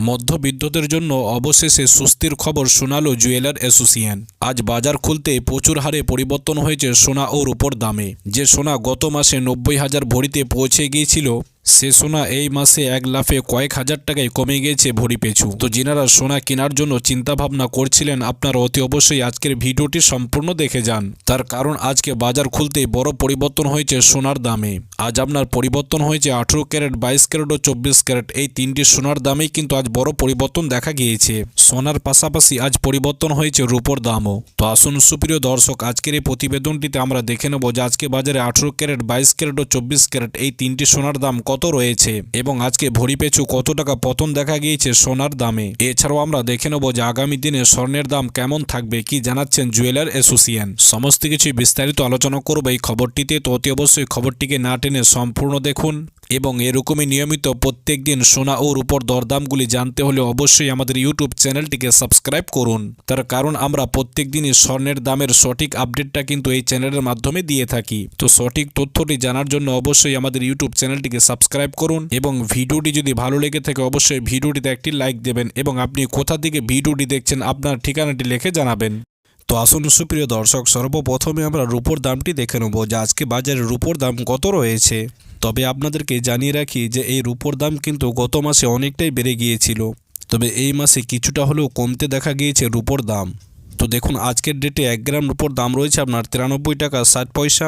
মধ্যবিত্তদের জন্য অবশেষে স্বস্তির খবর শোনাল জুয়েলার অ্যাসোসিয়েশন। আজ বাজার খুলতে প্রচুর হারে পরিবর্তন হয়েছে সোনা ও রূপোর দামে। যে সোনা গত মাসে নব্বই হাজার ভরিতে পৌঁছে গিয়েছিল সে সোনা এই মাসে এক লাফে কয়েক হাজার টাকায় কমে গিয়েছে ভরি পেছু। তো যিনারা সোনা কেনার জন্য চিন্তা ভাবনা করছিলেন, আপনারা অতি অবশ্যই আজকের ভিডিওটি সম্পূর্ণ দেখে যান। তার কারণ আজকে বাজার খুলতেই বড় পরিবর্তন হয়েছে সোনার দামে। আজ আপনার পরিবর্তন হয়েছে আঠেরো ক্যারেট, বাইশ ক্যারেট ও চব্বিশ ক্যারেট। এই তিনটি সোনার দামেই কিন্তু আজ বড় পরিবর্তন দেখা গিয়েছে। সোনার পাশাপাশি আজ পরিবর্তন হয়েছে রূপোর দামও। তো আসুন সুপ্রিয় দর্শক, আজকের এই প্রতিবেদনটিতে আমরা দেখে নেব যে আজকে বাজারে আঠেরো ক্যারেট, বাইশ ক্যারেট ও চব্বিশ ক্যারেট এই তিনটি সোনার দাম কত রয়েছে এবং আজকে ভরি পেছু কত টাকা পতন দেখা গিয়েছে সোনার দামে? এছাড়াও আমরা দেখে নেব যে আগামী দিনে স্বর্ণের দাম কেমন থাকবে, কি জানাচ্ছেন জুয়েলার অ্যাসোসিয়েশন। সমস্ত কিছু বিস্তারিত আলোচনা করব এই খবরটিতে, তো অতি অবশ্যই খবরটিকে না টেনে সম্পূর্ণ দেখুন এবং এরকমই নিয়মিত প্রত্যেক দিন সোনা ও রূপর দরদামগুলি জানতে হলে অবশ্যই আমাদের ইউটিউব চ্যানেলটিকে সাবস্ক্রাইব করুন। তার কারণ আমরা প্রত্যেক দিনই স্বর্ণের দামের সঠিক আপডেটটা কিন্তু এই চ্যানেলের মাধ্যমে দিয়ে থাকি। তো সঠিক তথ্যটি জানার জন্য অবশ্যই আমাদের ইউটিউব চ্যানেলটিকে সাবস্ক্রাইব করুন এবং ভিডিওটি যদি ভালো লেগে থাকে অবশ্যই ভিডিওটিতে একটি লাইক দেবেন এবং আপনি কোথা থেকে ভিডিওটি দেখছেন আপনার ঠিকানাটি লিখে জানাবেন। তো আসুন সুপ্রিয় দর্শক, সর্বপ্রথমে আমরা রূপোর দামটি দেখে নেব যে আজকে বাজারে রূপোর দাম কত রয়েছে। তবে আপনাদেরকে জানিয়ে রাখি যে এই রূপোর দাম কিন্তু গত মাসে অনেকটাই বেড়ে গিয়েছিল। তবে এই মাসে কিছুটা হলেও কমতে দেখা গিয়েছে রূপোর দাম। তো দেখুন, আজকের ডেটে এক গ্রাম রূপোর দাম রয়েছে আপনার তিরানব্বই টাকা, ষাট পয়সা।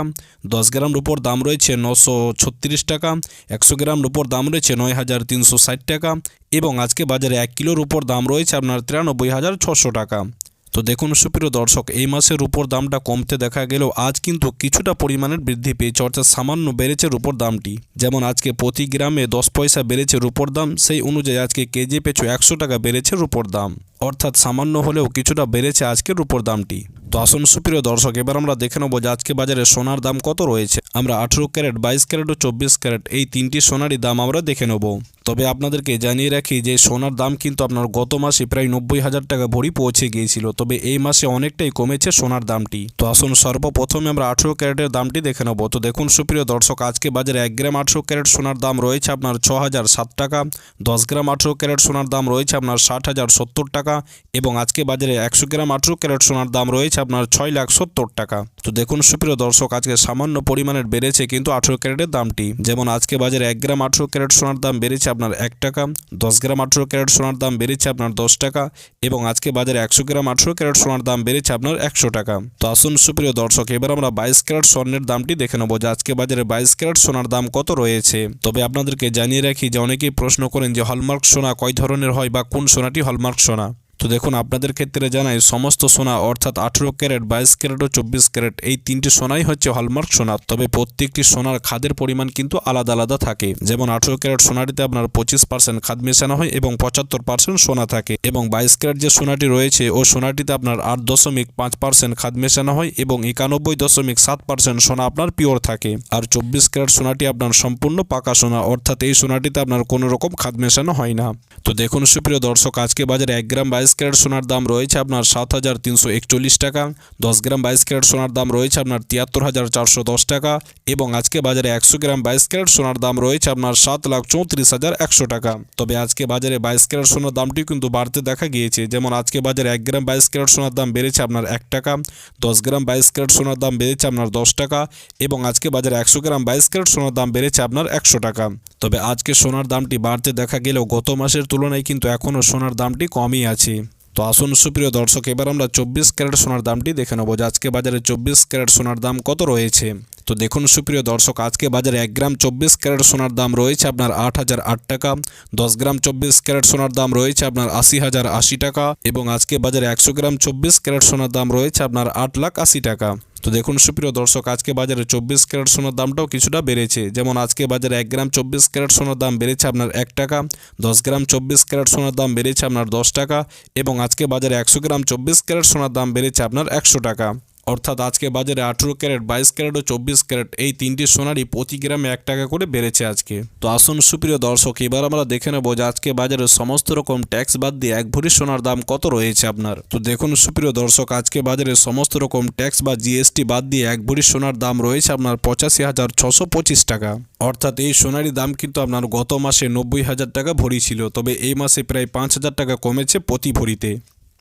দশ গ্রাম রূপোর দাম রয়েছে নশো ছত্রিশ টাকা, একশো গ্রাম রূপোর দাম রয়েছে নয় হাজার তিনশো ষাট টাকা এবং আজকে বাজারে এক কিলোর উপর দাম রয়েছে আপনার তিরানব্বই হাজার ছশো টাকা। তো দেখুন সুপ্রিয় দর্শক, এই মাসের উপর দামটা কমতে দেখা গেলেও আজ কিন্তু কিছুটা পরিমাণের বৃদ্ধি পেয়েছে, অর্থাৎ সামান্য বেড়েছে রূপোর দামটি। যেমন আজকে প্রতি গ্রামে দশ পয়সা বেড়েছে রূপোর দাম, সেই অনুযায়ী আজকে কেজি পেছু একশো টাকা বেড়েছে রূপোর দাম। অর্থাৎ সামান্য হলেও কিছুটা বেড়েছে আজকের রূপোর দামটি। তো আসুন সুপ্রিয় দর্শক, এবার আমরা দেখে নেব যে আজকে বাজারে সোনার দাম কত রয়েছে। আমরা আঠেরো ক্যারেট, বাইশ ক্যারেট ও চব্বিশ ক্যারেট এই তিনটি সোনারই দাম আমরা দেখে নেব। তবে আপনাদেরকে জানিয়ে রাখি যে সোনার দাম কিন্তু আপনার গত মাসে প্রায় নব্বই হাজার টাকা ভরি পৌঁছে গিয়েছিল। তবে এই মাসে অনেকটাই কমেছে সোনার দামটি। তো আসুন সর্বপ্রথমে আমরা আঠেরো ক্যারেটের দামটি দেখে নেব। তো দেখুন সুপ্রিয় দর্শক, আজকে বাজারে এক গ্রাম আঠেরো ক্যারেট সোনার দাম রয়েছে আপনার ছ হাজার সাত টাকা, দশ গ্রাম আঠেরো ক্যারেট সোনার দাম রয়েছে আপনার ষাট হাজার সত্তর টাকা এবং আজকে বাজারে একশো গ্রাম আঠেরো ক্যারেট সোনার দাম রয়েছে আপনার ছয় লাখ সত্তর টাকা। তো দেখুন, সুপ্রিয় দর্শক, আজকে সামান্য পরিমাণের বেড়েছে কিন্তু আঠেরো ক্যারেটের দামটি। যেমন আজকে বাজারে এক গ্রাম আঠেরো ক্যারেট সোনার দাম বেড়েছে আপনার এক টাকা, দশ গ্রাম আঠেরো ক্যারেট সোনার দাম বেড়েছে আপনার দশ টাকা এবং আজকে বাজারে একশো গ্রাম আঠেরো ক্যারেট সোনার দাম বেড়েছে আপনার একশো টাকা। তো আসুন, সুপ্রিয় দর্শক, এবার আমরা বাইশ ক্যারেট স্বর্ণের দামটি দেখে নেব যে আজকে বাজারে বাইশ ক্যারেট সোনার দাম কত রয়েছে। তবে আপনাদেরকে জানিয়ে রাখি যে অনেকেই প্রশ্ন করেন যে হলমার্ক সোনা কয় ধরনের হয় বা কোন সোনাটি হলমার্ক সোনা। তো দেখুন, আপনাদের ক্ষেত্রে জানাই, সমস্ত সোনা, অর্থাৎ আঠেরো ক্যারেট, বাইশ ক্যারেট ও চব্বিশ ক্যারেট, এই তিনটি সোনাই হচ্ছে হলমার্ক সোনা। তবে প্রত্যেকটি সোনার খাদের পরিমাণ কিন্তু আলাদা আলাদা থাকে। যেমন আঠেরো ক্যারেট সোনাটিতে আপনার পঁচিশ পার্সেন্ট খাদ মেশানো হয় এবং পঁচাত্তর পার্সেন্ট সোনা থাকে। এবং বাইশ ক্যারেট যে সোনাটি রয়েছে, ও সোনাটিতে আপনার আট দশমিক পাঁচ পার্সেন্ট খাদ মেশানো হয় এবং একানব্বই দশমিক সাত পার্সেন্ট সোনা আপনার পিওর থাকে। আর চব্বিশ ক্যারেট সোনাটি আপনার সম্পূর্ণ পাকা সোনা, অর্থাৎ এই সোনাটিতে আপনার কোনো রকম খাদ মেশানো হয় না। তো দেখুন সুপ্রিয় দর্শক, আজকে বাজারে এক গ্রাম বাইশ ক্যারেট সোনার দাম রয়েছে আপনার সাত হাজার তিনশো একচল্লিশ টাকা। দশ গ্রাম বাইশ ক্যারেট সোনার দাম রয়েছে আপনার তিয়াত্তর হাজার চারশো দশ টাকা এবং আজকে বাজারে একশো গ্রাম বাইশ ক্যারেট সোনার দাম রয়েছে আপনার সাত লাখ চৌত্রিশ হাজার একশো টাকা। তবে আজকে বাজারে বাইশ ক্যারেট সোনার দামটি কিন্তু বাড়তে দেখা গিয়েছে। যেমন আজকে বাজারে এক গ্রাম বাইশ ক্যারেট সোনার দাম বেড়েছে আপনার এক টাকা, দশ গ্রাম বাইশ ক্যারেট সোনার দাম বেড়েছে আপনার দশ টাকা এবং আজকে বাজারে একশো গ্রাম বাইশ ক্যারেট সোনার দাম বেড়েছে আপনার একশো টাকা। তবে আজকে সোনার দামটি বাড়তে দেখা গেলেও গত মাসের তুলনায় কিন্তু এখনও সোনার দামটি কমই আছে। তো আসুন সুপ্রিয় দর্শক, এবার আমরা চব্বিশ ক্যারেট সোনার দামটি দেখে নেব আজকে বাজারে চব্বিশ ক্যারেট সোনার দাম কত রয়েছে। তো দেখুন, সুপ্রিয় দর্শক, আজকে বাজারে এক গ্রাম চব্বিশ ক্যারেট সোনার দাম রয়েছে আপনার আট হাজার আট টাকা, দশ গ্রাম চব্বিশ ক্যারেট সোনার দাম রয়েছে আপনার আশি হাজার আশি টাকা এবং আজকে বাজারে একশো গ্রাম চব্বিশ ক্যারেট সোনার দাম রয়েছে আপনার আট লাখ আশি টাকা। তো দেখুন, সুপ্রিয় দর্শক, আজকে বাজারে চব্বিশ ক্যারেট সোনার দামটাও কিছুটা বেড়েছে। যেমন আজকে বাজারে এক গ্রাম চব্বিশ ক্যারেট সোনার দাম বেড়েছে আপনার এক টাকা, দশ গ্রাম চব্বিশ ক্যারেট সোনার দাম বেড়েছে আপনার দশ টাকা এবং আজকে বাজারে একশো গ্রাম চব্বিশ ক্যারেট সোনার দাম বেড়েছে আপনার একশো টাকা। অর্থাৎ আজকে বাজারে আঠেরো ক্যারেট, বাইশ ক্যারেট ও চব্বিশ ক্যারেট এই তিনটি সোনারই প্রতি গ্রামে এক টাকা করে বেড়েছে আজকে। তো আসুন সুপ্রিয় দর্শক, এবার আমরা দেখে নেব যে আজকে বাজারে সমস্ত রকম ট্যাক্স বাদ দিয়ে এক ভরি সোনার দাম কত রয়েছে আপনার। তো দেখুন সুপ্রিয় দর্শক, আজকে বাজারে সমস্ত রকম ট্যাক্স বা জিএসটি বাদ দিয়ে এক ভরি সোনার দাম রয়েছে আপনার পঁচাশি হাজার ছশো পঁচিশ টাকা। অর্থাৎ এই সোনারই দাম কিন্তু আপনার গত মাসে নব্বই হাজার টাকা ভরি ছিল, তবে এই মাসে প্রায় পাঁচ হাজার টাকা কমেছে প্রতি ভরিতে।